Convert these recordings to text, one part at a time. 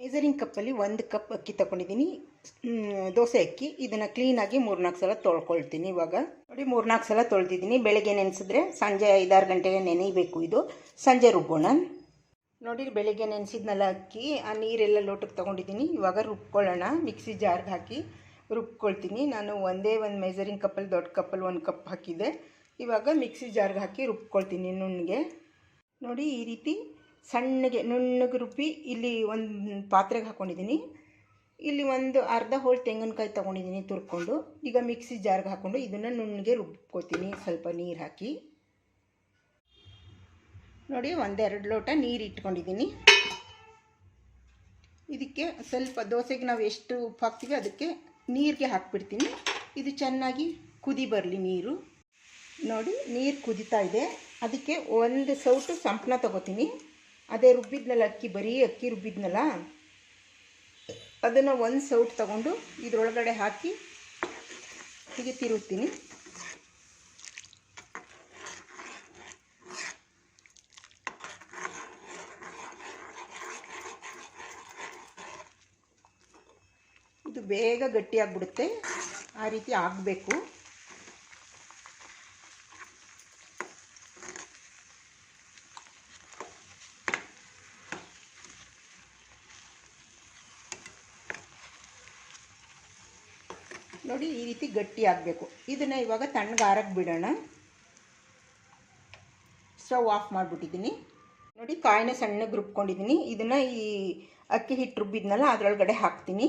Measuring ಕಪ್ಪಲ್ಲಿ ಒಂದು cup ಅಕ್ಕಿ ತಗೊಂಡಿದ್ದೀನಿ ದೋಸೆ ಅಕ್ಕಿ. ಇದನ್ನು ಕ್ಲೀನಾಗಿ ಮೂರ್ನಾಲ್ಕು ಸಲ ತೊಳ್ಕೊಳ್ತೀನಿ ಇವಾಗ. ನೋಡಿ ಮೂರ್ನಾಲ್ಕು ಸಲ ತೊಳೆದಿದ್ದೀನಿ ಬೆಳಗ್ಗೆ ನೆನೆಸಿದ್ರೆ ಸಂಜೆ ಐದಾರು ಗಂಟೆಗೆ ನೆನೆಯಬೇಕು ಇದು. ಸಂಜೆ ರುಬ್ಬೋಣ. ನೋಡಿ, ಬೆಳಗ್ಗೆ ನೆನೆಸಿದ್ನಲ್ಲ ಅಕ್ಕಿ. ಆ ನೀರೆಲ್ಲ ಲೋಟಕ್ಕೆ ತೊಗೊಂಡಿದ್ದೀನಿ ಇವಾಗ ರುಬ್ಕೊಳ್ಳೋಣ. ಮಿಕ್ಸಿ ಜಾರ್ಗೆ ಹಾಕಿ ರುಬ್ಕೊಳ್ತೀನಿ. ನಾನು ಒಂದೇ ಒಂದು ಮೆಜರಿಂಗ್ ಕಪ್ಪಲ್ಲಿ ದೊಡ್ಡ ಕಪ್ಪಲ್ಲಿ ಒಂದು ಕಪ್ ಹಾಕಿದ್ದೆ. ಇವಾಗ ಮಿಕ್ಸಿ ಜಾರ್ಗೆ ಹಾಕಿ ರುಬ್ಕೊಳ್ತೀನಿ ನುಣ್ಣಗೆ. ನೋಡಿ, ಈ ರೀತಿ ಸಣ್ಣಗೆ ನುಣ್ಣಗೆ ರುಬ್ಬಿ ಇಲ್ಲಿ ಒಂದು ಪಾತ್ರೆಗೆ ಹಾಕ್ಕೊಂಡಿದ್ದೀನಿ ಇಲ್ಲಿ ಒಂದು ಅರ್ಧ ಹೋಳು ತೆಂಗಿನಕಾಯಿ ತೊಗೊಂಡಿದ್ದೀನಿ ತುರ್ಕೊಂಡು. ಈಗ ಮಿಕ್ಸಿ ಜಾರ್ಗೆ ಹಾಕ್ಕೊಂಡು ಇದನ್ನು ನುಣ್ಣಗೆ ರುಬ್ಕೋತೀನಿ, ಸ್ವಲ್ಪ ನೀರು ಹಾಕಿ. ನೋಡಿ, ಒಂದೆರಡು ಲೋಟ ನೀರು ಇಟ್ಕೊಂಡಿದ್ದೀನಿ. ಇದಕ್ಕೆ ಸ್ವಲ್ಪ ದೋಸೆಗೆ ನಾವು ಎಷ್ಟು ಉಪ್ಪು ಹಾಕ್ತೀವಿ ಅದಕ್ಕೆ ನೀರಿಗೆ ಹಾಕ್ಬಿಡ್ತೀನಿ. ಇದು ಚೆನ್ನಾಗಿ ಕುದಿ ಬರಲಿ ನೀರು. ನೋಡಿ, ನೀರು ಕುದಿತಾ ಇದೆ. ಅದಕ್ಕೆ ಒಂದು ಸೌಟು ಸಂಪ್ನ ತಗೋತೀನಿ. ಅದೇ ರುಬ್ಬಿದ್ನಲ್ಲ ಅಕ್ಕಿ, ಬರೀ ಅಕ್ಕಿ ರುಬ್ಬಿದ್ನಲ್ಲ? ಅದನ್ನು ಒಂದು ಸೌಟ್ ತಗೊಂಡು ಇದರೊಳಗಡೆ ಹಾಕಿ ಹೀಗೆ ತಿರುತ್ತೀನಿ ಇದು ಬೇಗ ಗಟ್ಟಿಯಾಗ್ಬಿಡುತ್ತೆ. ಆ ರೀತಿ ಆಗಬೇಕು. ನೋಡಿ ಈ ರೀತಿ ಗಟ್ಟಿ ಆಗಬೇಕು. ಇದನ್ನು ಇವಾಗ ತಣ್ಣಗಾರಕ್ಕೆ ಬಿಡೋಣ. ಸ್ಟವ್ ಆಫ್ ಮಾಡಿಬಿಟ್ಟಿದ್ದೀನಿ. ನೋಡಿ ಕಾಯಿನ ಸಣ್ಣಗೆ ರುಬ್ಕೊಂಡಿದ್ದೀನಿ ಇದನ್ನು ಈ ಅಕ್ಕಿ ಹಿಟ್ಟು ರುಬ್ಬಿದ್ನಲ್ಲ, ಅದರೊಳಗಡೆ ಹಾಕ್ತೀನಿ.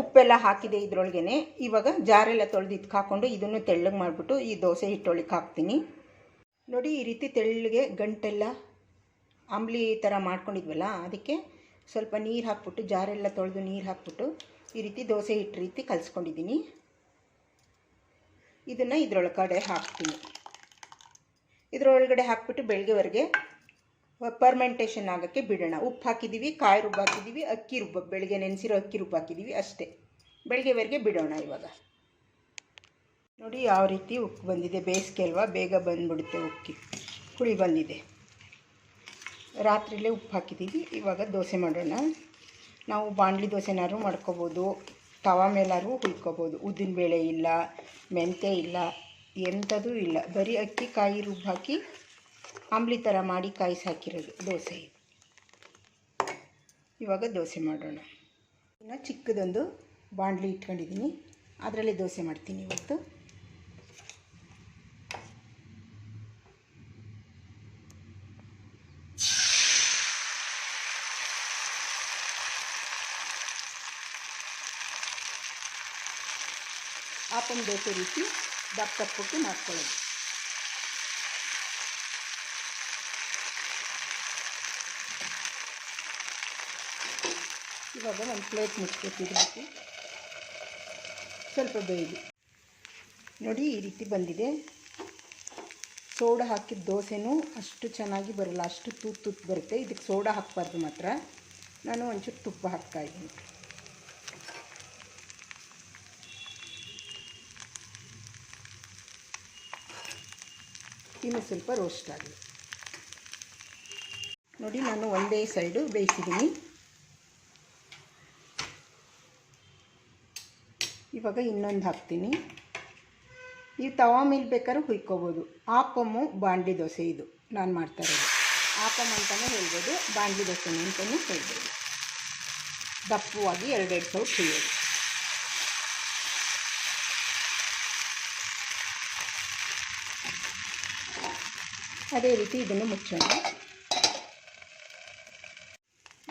ಉಪ್ಪೆಲ್ಲ ಹಾಕಿದೆ ಇದರೊಳಗೇನೆ. ಇವಾಗ ಜಾರೆಲ್ಲ ತೊಳೆದು ಇದಕ್ಕೆ ಹಾಕ್ಕೊಂಡು ಇದನ್ನು ತೆಳ್ಳಗೆ ಮಾಡಿಬಿಟ್ಟು ಈ ದೋಸೆ ಹಿಟ್ಟೊಳಗೆ ಹಾಕ್ತೀನಿ. ನೋಡಿ ಈ ರೀತಿ ತೆಳ್ಳಗೆ ಗಂಟೆಲ್ಲ ಅಂಬ್ಲಿ ಥರ ಮಾಡ್ಕೊಂಡಿದ್ವಲ್ಲ, ಅದಕ್ಕೆ ಸ್ವಲ್ಪ ನೀರು ಹಾಕ್ಬಿಟ್ಟು, ಜಾರೆಲ್ಲ ತೊಳೆದು ನೀರು ಹಾಕ್ಬಿಟ್ಟು ಈ ರೀತಿ ದೋಸೆ ಹಿಟ್ಟು ರೀತಿ ಕಲಿಸ್ಕೊಂಡಿದ್ದೀನಿ. ಇದನ್ನು ಇದರೊಳಗಡೆ ಹಾಕ್ತೀನಿ. ಇದರೊಳಗಡೆ ಹಾಕ್ಬಿಟ್ಟು ಬೆಳಗ್ಗೆವರೆಗೆ ಪರ್ಮೆಂಟೇಷನ್ ಆಗೋಕ್ಕೆ ಬಿಡೋಣ. ಉಪ್ಪು ಹಾಕಿದ್ದೀವಿ ಕಾಯಿ ರುಬ್ಬ ಹಾಕಿದ್ದೀವಿ ಅಕ್ಕಿ ರುಬ್ಬ, ಬೆಳಗ್ಗೆ ನೆನೆಸಿರೋ ಅಕ್ಕಿ ರುಬ್ಬ ಹಾಕಿದ್ದೀವಿ ಅಷ್ಟೇ. ಬೆಳಗ್ಗೆವರೆಗೆ ಬಿಡೋಣ ಇವಾಗ. ನೋಡಿ, ಯಾವ ರೀತಿ ಉಪ್ಪು ಬಂದಿದೆ. ಬೇಸಿಗೆ ಅಲ್ವಾ ಬೇಗ ಬಂದುಬಿಡುತ್ತೆ ಉಕ್ಕಿ. ಹುಳಿ ಬಂದಿದೆ. ರಾತ್ರಿಲೇ ಉಪ್ಪು ಹಾಕಿದ್ದೀವಿ. ಇವಾಗ ದೋಸೆ ಮಾಡೋಣ. ನಾವು ಬಾಣಲಿ ದೋಸೆನಾದ್ರು ಮಾಡ್ಕೋಬೋದು. ತವಾ ಮೇಲಾದ್ರು ಹುಯ್ಕೋಬೋದು. ಉದ್ದಿನಬೇಳೆ ಇಲ್ಲ, ಮೆಂತ್ಯ ಇಲ್ಲ, ಎಂಥದೂ ಇಲ್ಲ. ಬರೀ ಅಕ್ಕಿ, ಕಾಯಿ ರುಬ್ಬು ಹಾಕಿ ಆಂಬ್ಲಿ ಥರ ಮಾಡಿ ಕಾಯಿಸಿ ಹಾಕಿರೋದು ದೋಸೆ. ಇವಾಗ ದೋಸೆ ಮಾಡೋಣ. ಇನ್ನು ಚಿಕ್ಕದೊಂದು ಬಾಣಲಿ ಇಟ್ಕೊಂಡಿದ್ದೀನಿ. ಅದರಲ್ಲಿ ದೋಸೆ ಮಾಡ್ತೀನಿ ಇವತ್ತು. ಆಪನ್ ದೋಸೆ ರೀತಿ ದಪ್ಪ ದಪ್ಪಕ್ಕೆ ಮಾಡ್ಕೊಳ್ಳೋದು ಇವಾಗ ಒಂದು ಪ್ಲೇಟ್ ಮುಚ್ಕೊತೀವಿ ಹಾಕಿ ಸ್ವಲ್ಪ ಬೇಯಲಿ ನೋಡಿ ಈ ರೀತಿ ಬಂದಿದೆ. ಸೋಡಾ ಹಾಕಿದ ದೋಸೆನೂ ಅಷ್ಟು ಚೆನ್ನಾಗಿ ಬರಲ್ಲ, ಅಷ್ಟು ತೂತು ತೂತು ಬರುತ್ತೆ. ಇದಕ್ಕೆ ಸೋಡಾ ಹಾಕಬಾರ್ದು ಮಾತ್ರ. ನಾನು ಒಂಚೂರು ತುಪ್ಪ ಹಾಕ್ತಾಯಿದ್ದೀನಿ ಇನ್ನು ಸ್ವಲ್ಪ ರೋಸ್ಟ್ ಆಗಲಿ ನೋಡಿ, ನಾನು ಒಂದೇ ಸೈಡು ಬೇಯಿಸಿದ್ದೀನಿ. ಇವಾಗ ಇನ್ನೊಂದು ಹಾಕ್ತೀನಿ. ಈ ತವಾ ಮೇಲೆ ಬೇಕಾದ್ರೂ ಹುಯ್ಕೋಬೋದು. ಆಪಮ್ಮು ಬಾಂಡಿ ದೋಸೆ ಇದು. ನಾನು ಮಾಡ್ತಾ ಇರೋದು. ಆಪಮ್ ಅಂತಲೇ ಹೇಳ್ಬೋದು ಬಾಂಡಿ ದೋಸೆ ಅಂತಲೂ ಹೇಳ್ಬೋದು. ದಪ್ಪವಾಗಿ ಎರಡೆರಡು ಸೌಟ್ ಹುಯ್ಯೋದು. ಅದೇ ರೀತಿ ಇದನ್ನು ಮುಚ್ಚೋಣ.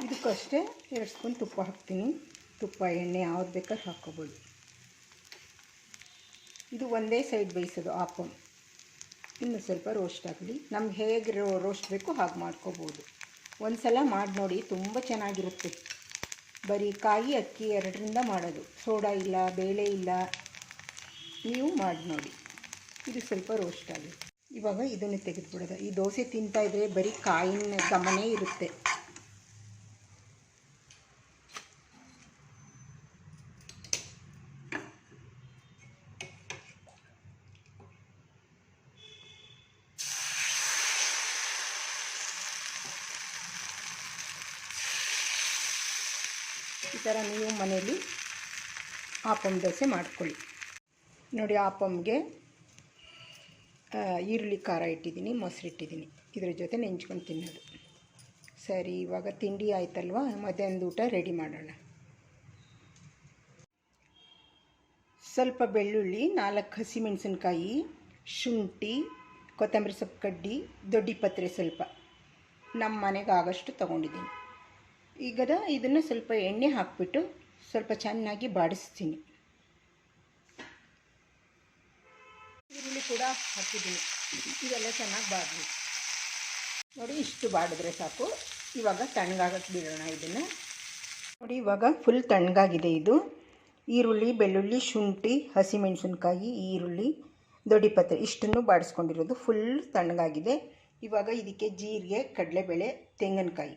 ಇದಕ್ಕಷ್ಟೇ ಎರಡು ಸ್ಪೂನ್ ತುಪ್ಪ ಹಾಕ್ತೀನಿ. ತುಪ್ಪ, ಎಣ್ಣೆ ಯಾವ್ದು ಬೇಕಾದ್ರೂ ಹಾಕ್ಕೋಬೋದು. ಇದು ಒಂದೇ ಸೈಡ್ ಬೇಯಿಸೋದು ಆಪಮ್ ಇನ್ನು ಸ್ವಲ್ಪ ರೋಸ್ಟ್ ಆಗಲಿ. ನಮ್ಗೆ ಹೇಗೆ ರೋಸ್ಟ್ ಬೇಕು ಹಾಗೆ ಮಾಡ್ಕೋಬೋದು. ಒಂದು ಸಲ ಮಾಡಿ ನೋಡಿ, ತುಂಬ ಚೆನ್ನಾಗಿರುತ್ತೆ. ಬರೀ ಕಾಯಿ, ಅಕ್ಕಿ ಎರಡರಿಂದ ಮಾಡೋದು. ಸೋಡಾ ಇಲ್ಲ, ಬೇಳೆ ಇಲ್ಲ, ನೀವು ಮಾಡಿ ನೋಡಿ. ಇದು ಸ್ವಲ್ಪ ರೋಸ್ಟ್ ಆಗಲಿ ಇವಾಗ ಇದನ್ನು ತೆಗೆದುಬಿಡೋದು. ಈ ದೋಸೆ ತಿಂತಾ ಇದ್ರೆ ಬರೀ ಕಾಯಿನ ಗಮನೇ ಇರುತ್ತೆ. ಈ ಥರ ನೀವು ಮನೆಯಲ್ಲಿ ಆಪಮ್ ದೋಸೆ ಮಾಡ್ಕೊಳ್ಳಿ. ನೋಡಿ ಆಪಮ್ಗೆ ಈರುಳ್ಳಿ ಖಾರ ಇಟ್ಟಿದ್ದೀನಿ, ಮೊಸರು ಇಟ್ಟಿದ್ದೀನಿ. ಇದ್ರ ಜೊತೆ ನೆಂಚ್ಕೊಂಡು ತಿನ್ನೋದು. ಸರಿ, ಇವಾಗ ತಿಂಡಿ ಆಯ್ತಲ್ವಾ? ಮಧ್ಯಾಹ್ನದ ಊಟ ರೆಡಿ ಮಾಡೋಣ. ಸ್ವಲ್ಪ ಬೆಳ್ಳುಳ್ಳಿ, ನಾಲ್ಕು ಹಸಿಮೆಣಸಿನ್ಕಾಯಿ, ಶುಂಠಿ, ಕೊತ್ತಂಬರಿ ಸೊಪ್ಪು ಕಡ್ಡಿ, ದೊಡ್ಡಿ ಪತ್ರೆ ಸ್ವಲ್ಪ. ನಮ್ಮ ಮನೆಗೆ ಆಗಷ್ಟು ತೊಗೊಂಡಿದ್ದೀನಿ. ಈಗ ಇದನ್ನು ಸ್ವಲ್ಪ ಎಣ್ಣೆ ಹಾಕಿಬಿಟ್ಟು ಸ್ವಲ್ಪ ಚೆನ್ನಾಗಿ ಬಾಡಿಸ್ತೀನಿ ಈರುಳ್ಳಿ ಕೂಡ ಹಾಕಿದ್ದೀನಿ ಇದೆಲ್ಲ ಚೆನ್ನಾಗಿ ಬಾಡಲಿ. ನೋಡಿ, ಇಷ್ಟು ಬಾಡಿದ್ರೆ ಸಾಕು. ಇವಾಗ ತಣ್ಣಗಾಗಕ್ಕೆ ಬಿಡೋಣ ಇದನ್ನು. ನೋಡಿ, ಇವಾಗ ಫುಲ್ ತಣ್ಣಗಾಗಿದೆ ಇದು. ಈರುಳ್ಳಿ, ಬೆಳ್ಳುಳ್ಳಿ, ಶುಂಠಿ, ಹಸಿಮೆಣಸಿನ್ಕಾಯಿ, ಈರುಳ್ಳಿ, ದೊಡ್ಡಿಪತ್ರೆ ಇಷ್ಟನ್ನು ಬಾಡಿಸ್ಕೊಂಡಿರೋದು ಫುಲ್ ತಣ್ಣಗಾಗಿದೆ. ಇವಾಗ ಇದಕ್ಕೆ ಜೀರಿಗೆ, ಕಡಲೆಬೇಳೆ, ತೆಂಗಿನಕಾಯಿ.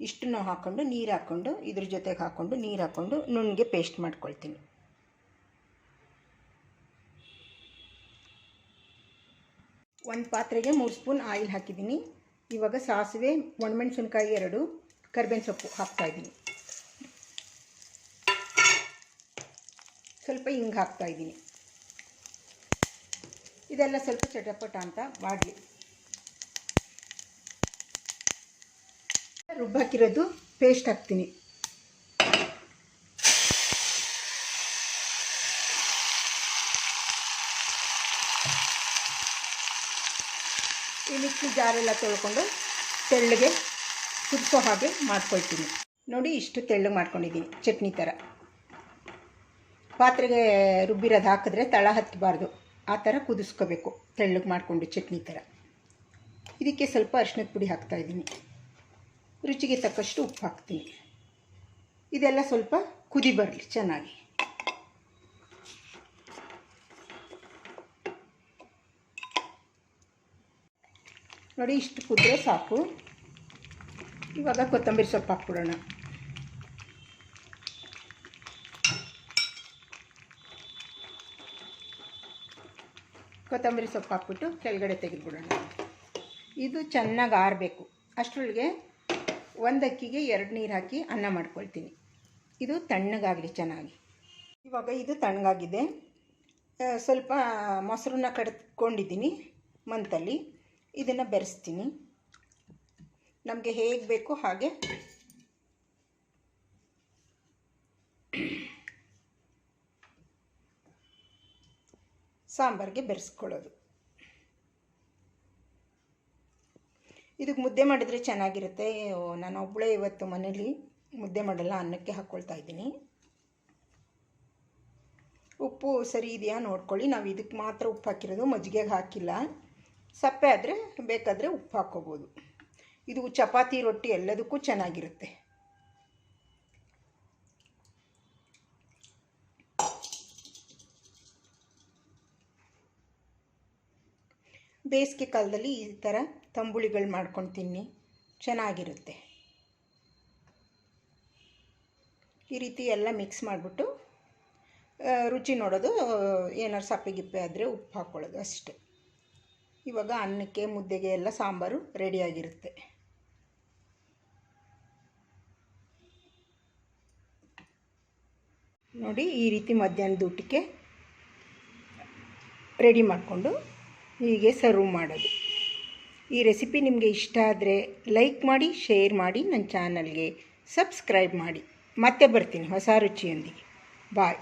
ಇಷ್ಟನ್ನು ಹಾಕ್ಕೊಂಡು ನೀರು ಹಾಕ್ಕೊಂಡು ಇದ್ರ ಜೊತೆಗೆ ಹಾಕ್ಕೊಂಡು ನೀರು ಹಾಕ್ಕೊಂಡು ನುಣ್ಣಗೆ ಪೇಸ್ಟ್ ಮಾಡ್ಕೊಳ್ತೀನಿ. ಒಂದು ಪಾತ್ರೆಗೆ ಮೂರು ಸ್ಪೂನ್ ಆಯಿಲ್ ಹಾಕಿದ್ದೀನಿ. ಇವಾಗ ಸಾಸಿವೆ, ಒಣಮೆಣಸಿನ್ಕಾಯಿ ಎರಡು, ಕರ್ಬೇವಿನ ಸೊಪ್ಪು ಹಾಕ್ತಾಯಿದ್ದೀನಿ ಸ್ವಲ್ಪ ಹಿಂಗೆ ಹಾಕ್ತಾಯಿದ್ದೀನಿ ಇದೆಲ್ಲ ಸ್ವಲ್ಪ ಚಟಪಟ ಅಂತ ಮಾಡಲಿ. ರುಬ್ಬಾಕಿರೋದು ಪೇಸ್ಟ್ ಹಾಕ್ತೀನಿ ಈ ಮಿಕ್ಸಿ ಜಾರೆಲ್ಲ ತೊಳ್ಕೊಂಡು ತೆಳ್ಳಗೆ ಕುದಿಸೋ ಹಾಗೆ ಮಾಡ್ಕೊಳ್ತೀನಿ. ನೋಡಿ ಇಷ್ಟು ತೆಳ್ಳಗೆ ಮಾಡ್ಕೊಂಡಿದ್ದೀನಿ, ಚಟ್ನಿ ಥರ. ಪಾತ್ರೆಗೆ ರುಬ್ಬಿರೋದು ಹಾಕಿದ್ರೆ ತಳ ಹತ್ತಬಾರ್ದು ಆ ಥರ ಕುದಿಸ್ಕೋಬೇಕು, ತೆಳ್ಳಗೆ ಮಾಡಿಕೊಂಡು ಚಟ್ನಿ ಥರ. ಇದಕ್ಕೆ ಸ್ವಲ್ಪ ಅರಿಶಿನದ ಪುಡಿ ಹಾಕ್ತಾಯಿದ್ದೀನಿ ರುಚಿಗೆ ತಕ್ಕಷ್ಟು ಉಪ್ಪು ಹಾಕ್ತೀನಿ. ಇದೆಲ್ಲ ಸ್ವಲ್ಪ ಕುದಿ ಬರಲಿ, ಚೆನ್ನಾಗಿ. ನೋಡಿ, ಇಷ್ಟು ಕುದ್ರೆ ಸಾಕು. ಇವಾಗ ಕೊತ್ತಂಬರಿ ಸೊಪ್ಪು ಹಾಕ್ಬಿಡೋಣ. ಕೊತ್ತಂಬರಿ ಸೊಪ್ಪು ಹಾಕ್ಬಿಟ್ಟು ಕೆಳಗಡೆ ತೆಗೆದುಬಿಡೋಣ. ಇದು ಚೆನ್ನಾಗಿ ಆರಬೇಕು. ಅಷ್ಟರೊಳಗೆ ಒಂದು ಅಕ್ಕಿಗೆ ಎರಡು ನೀರು ಹಾಕಿ ಅನ್ನ ಮಾಡ್ಕೊಳ್ತೀನಿ. ಇದು ತಣ್ಣಗಾಗಲಿ ಚೆನ್ನಾಗಿ. ಇವಾಗ ಇದು ತಣ್ಣಗಾಗಿದೆ. ಸ್ವಲ್ಪ ಮೊಸರನ್ನ ಕಡ್ಕೊಂಡಿದ್ದೀನಿ ಮಂತಲ್ಲಿ. ಇದನ್ನು ಬೆರೆಸ್ತೀನಿ. ನಮಗೆ ಹೇಗೆ ಬೇಕೋ ಹಾಗೆ. ಸಾಂಬಾರಿಗೆ ಬೆರೆಸ್ಕೊಳ್ಳೋದು. ಇದಕ್ಕೆ ಮುದ್ದೆ ಮಾಡಿದರೆ ಚೆನ್ನಾಗಿರುತ್ತೆ. ನಾನು ಒಬ್ಬಳೇ ಇವತ್ತು ಮನೇಲಿ ಮುದ್ದೆ ಮಾಡಲ್ಲ, ಅನ್ನಕ್ಕೆ ಹಾಕ್ಕೊಳ್ತಾ ಇದ್ದೀನಿ. ಉಪ್ಪು ಸರಿ ಇದೆಯಾ ನೋಡ್ಕೊಳ್ಳಿ. ನಾವು ಇದಕ್ಕೆ ಮಾತ್ರ ಉಪ್ಪು ಹಾಕಿರೋದು, ಮಜ್ಜಿಗೆಗೆ ಹಾಕಿಲ್ಲ. ಸಪ್ಪೆ ಆದರೆ ಬೇಕಾದರೆ ಉಪ್ಪು ಹಾಕ್ಕೋಬೋದು. ಇದು ಚಪಾತಿ, ರೊಟ್ಟಿ ಎಲ್ಲದಕ್ಕೂ ಚೆನ್ನಾಗಿರುತ್ತೆ. ಬೇಸಿಗೆ ಕಾಲದಲ್ಲಿ ಈ ಥರ ತಂಬುಳಿಗಳು ಮಾಡ್ಕೊಂಡು ತಿನ್ನಿ. ಚೆನ್ನಾಗಿರುತ್ತೆ. ಈ ರೀತಿ ಎಲ್ಲ ಮಿಕ್ಸ್ ಮಾಡಿಬಿಟ್ಟು ರುಚಿ ನೋಡೋದು ಏನಾರು ಸಪ್ಪೆ, ಗಿಪ್ಪೆ ಆದರೆ ಉಪ್ಪು ಹಾಕ್ಕೊಳ್ಳೋದು ಅಷ್ಟೆ. ಇವಾಗ ಅನ್ನಕ್ಕೆ, ಮುದ್ದೆಗೆ ಎಲ್ಲ ಸಾಂಬಾರು ರೆಡಿಯಾಗಿರುತ್ತೆ ನೋಡಿ ಈ ರೀತಿ ಮಧ್ಯಾಹ್ನದ ಊಟಕ್ಕೆ ರೆಡಿ ಮಾಡಿಕೊಂಡು ಹೀಗೆ ಸರ್ವ್ ಮಾಡೋದು. ಈ ರೆಸಿಪಿ ನಿಮಗೆ ಇಷ್ಟ ಆದರೆ ಲೈಕ್ ಮಾಡಿ ಶೇರ್ ಮಾಡಿ ನನ್ನ ಚಾನಲ್ಗೆ ಸಬ್ಸ್ಕ್ರೈಬ್ ಮಾಡಿ. ಮತ್ತೆ ಬರ್ತೀನಿ ಹೊಸ ರುಚಿಯೊಂದಿಗೆ. ಬಾಯ್